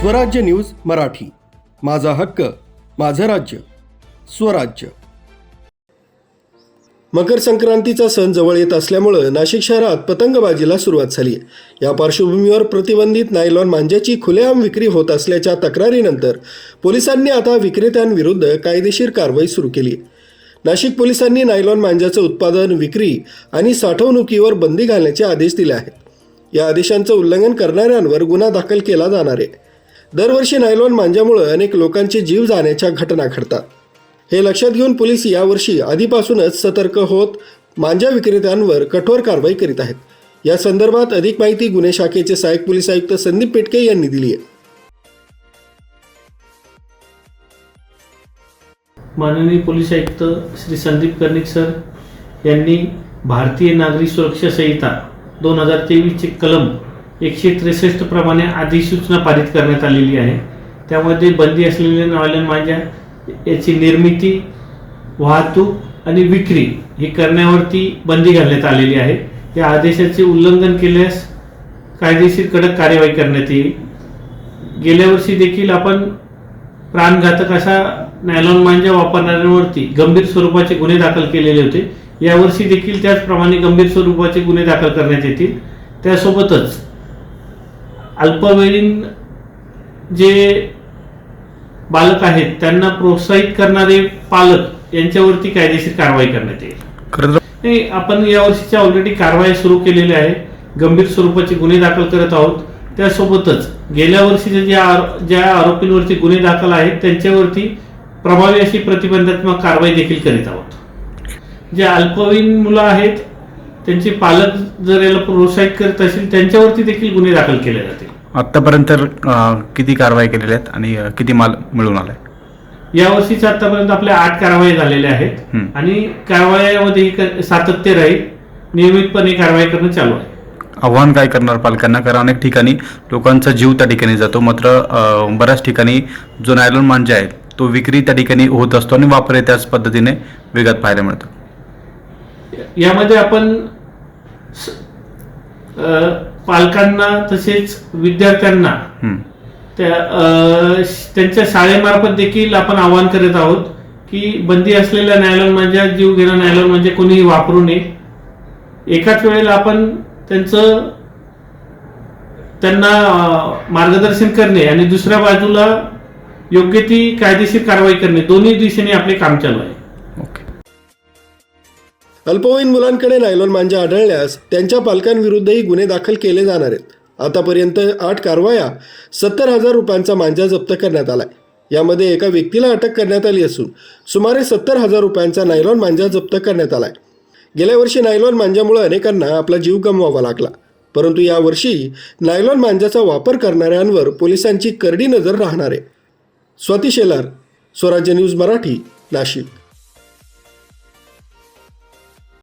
स्वराज्य न्यूज मराठी. माझा हक्क माझं राज्य. स्वराज्य. मकर संक्रांतीचा सण जवळ येत असल्यामुळं नाशिक शहरात पतंगबाजीला सुरुवात झाली आहे या पार्श्वभूमीवर प्रतिबंधित नायलॉन मांज्याची खुलेआम विक्री होत असल्याच्या तक्रारीनंतर पोलिसांनी आता विक्रेत्यांविरुद्ध कायदेशीर कारवाई सुरू केली आहे नाशिक पोलिसांनी नायलॉन मांज्याचं उत्पादन विक्री आणि साठवणुकीवर बंदी घालण्याचे आदेश दिले आहेत. या आदेशांचं उल्लंघन करणाऱ्यांवर गुन्हा दाखल केला जाणार आहे. दरवर्षी नायलॉन मांजामुळे अनेक लोकांचे जीव जाण्याच्या घटना घडतात. हे लक्षात घेऊन पोलीस यावर्षी आधीपासूनच सतर्क होत मांजा विक्रेत्यांवर कठोर कारवाई करीत आहेत. या संदर्भात अधिक माहिती गुन्हे शाखेचे सहाय्यक पोलीस आयुक्त संदीप पेटके यांनी दिली आहे. माननीय पोलीस आयुक्त श्री संदीप कर्णिक सर यांनी भारतीय नागरी सुरक्षा संहिता दोन हजार तेवीसचे कलम एकशे त्रेसष्ट प्रमाणे अधिसूचना पारित करण्यात आलेली आहे. त्यामध्ये बंदी असलेले नॉयलन मांजा याची निर्मिती वाहतूक आणि विक्री ही करण्यावरती बंदी घालण्यात आलेली आहे. या आदेशाचे उल्लंघन केल्यास कायदेशीर कडक कार्यवाही करण्यात येईल. गेल्या वर्षी देखील आपण प्राणघातक अशा नायलॉन मांजा वापरणाऱ्यांवरती गंभीर स्वरूपाचे गुन्हे दाखल केलेले होते. यावर्षी देखील त्याचप्रमाणे गंभीर स्वरूपाचे गुन्हे दाखल करण्यात येतील. त्यासोबतच अल्पवयीन जे बालक आहेत त्यांना प्रोत्साहित करणारे पालक यांच्यावरती कायदेशीर कारवाई करण्यात येईल. नाही आपण यावर्षीच्या ऑलरेडी कारवाई सुरू केलेल्या आहे गंभीर स्वरूपाचे गुन्हे दाखल करत आहोत. त्यासोबतच गेल्या वर्षीच्या ज्या ज्या आरोपींवरती गुन्हे दाखल आहेत त्यांच्यावरती प्रभावी अशी प्रतिबंधात्मक कारवाई देखील करीत आहोत. जे अल्पवयीन मुलं आहेत त्यांचे पालक जर याला प्रोत्साहित करत असतील त्यांच्यावरती देखील गुन्हे दाखल केले जातील. आत्तापर्यंत किती कारवाई केलेल्या आहेत आणि किती माल मिळून आलाय? यावर्षीच्या आतापर्यंत आपल्या आठ कारवाई झालेल्या आहेत. आणि कारवायामध्ये सातत्य राहील. नियमितपणे कारवाई करणं चालू आहे. आव्हान काय करणार पालकांना? कारण अनेक ठिकाणी लोकांचा जीव त्या ठिकाणी जातो. मात्र बऱ्याच ठिकाणी जो नायलॉन मांजा आहे तो विक्री त्या ठिकाणी होत असतो आणि वापर त्याच पद्धतीने वेगात पाहायला मिळतो. यामध्ये आपण पालकांना तसेच विद्यार्थ्यांना त्यांच्या शाळेमार्फत देखील आपण आवाहन करत आहोत की बंदी असलेल्या न्यायालयीन म्हणजे जीव घेणं न्यायालयीन म्हणजे कोणीही वापरू नये. एकाच वेळेला आपण त्यांचं त्यांना मार्गदर्शन करणे आणि दुसऱ्या बाजूला योग्य ती कायदेशीर कारवाई करणे. दोन्ही दिशेने आपले काम चालू आहे. अल्पवयीन मुलांकडे नायलॉन मांजा आढळल्यास त्यांच्या पालकांविरुद्धही गुन्हे दाखल केले जाणार आहेत. आतापर्यंत आठ कारवाया सत्तर हजार रुपयांचा मांजा जप्त करण्यात आलाय. यामध्ये एका व्यक्तीला अटक करण्यात आली असून सुमारे सत्तर हजार रुपयांचा नायलॉन मांजा जप्त करण्यात आलाय. गेल्या वर्षी नायलॉन मांजामुळे अनेकांना आपला जीव गमवावा लागला. परंतु यावर्षी नायलॉन मांजाचा वापर करणाऱ्यांवर पोलिसांची करडी नजर राहणार आहे. स्वाती शेलार स्वराज्य न्यूज मराठी नाशिक.